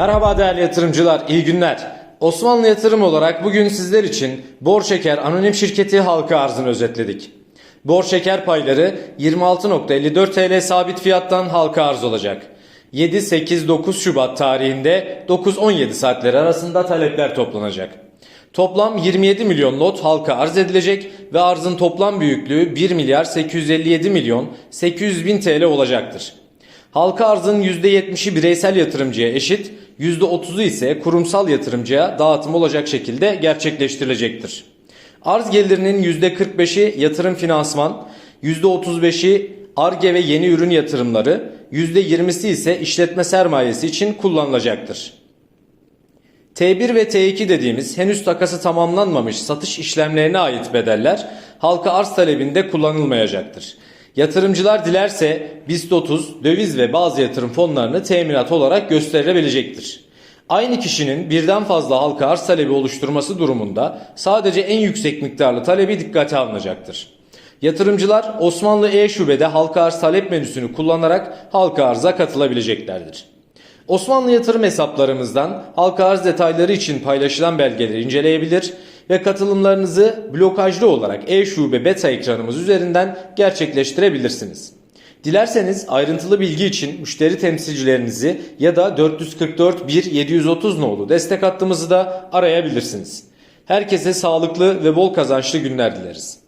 Merhaba değerli yatırımcılar, iyi günler. Osmanlı Yatırım olarak bugün sizler için Bor Şeker Anonim Şirketi halka arzını özetledik. Bor Şeker payları 26.54 TL sabit fiyattan halka arz olacak. 7, 8, 9 Şubat tarihinde 9-17 saatleri arasında talepler toplanacak. Toplam 27 milyon lot halka arz edilecek ve arzın toplam büyüklüğü 1 milyar 857 milyon 800 bin TL olacaktır. Halka arzın %70'i bireysel yatırımcıya eşit, %30'u ise kurumsal yatırımcıya dağıtım olacak şekilde gerçekleştirilecektir. Arz gelirinin %45'i yatırım finansman, %35'i ARGE ve yeni ürün yatırımları, %20'si ise işletme sermayesi için kullanılacaktır. T1 ve T2 dediğimiz henüz takası tamamlanmamış satış işlemlerine ait bedeller halka arz talebinde kullanılmayacaktır. Yatırımcılar dilerse BIST 30, döviz ve bazı yatırım fonlarını teminat olarak gösterilebilecektir. Aynı kişinin birden fazla halka arz talebi oluşturması durumunda sadece en yüksek miktarlı talebi dikkate alınacaktır. Yatırımcılar Osmanlı E-Şube'de halka arz talep menüsünü kullanarak halka arza katılabileceklerdir. Osmanlı yatırım hesaplarımızdan halka arz detayları için paylaşılan belgeleri inceleyebilir ve katılımlarınızı blokajlı olarak e-şube beta ekranımız üzerinden gerçekleştirebilirsiniz. Dilerseniz ayrıntılı bilgi için müşteri temsilcilerinizi ya da 444 1 730 nolu destek hattımızı da arayabilirsiniz. Herkese sağlıklı ve bol kazançlı günler dileriz.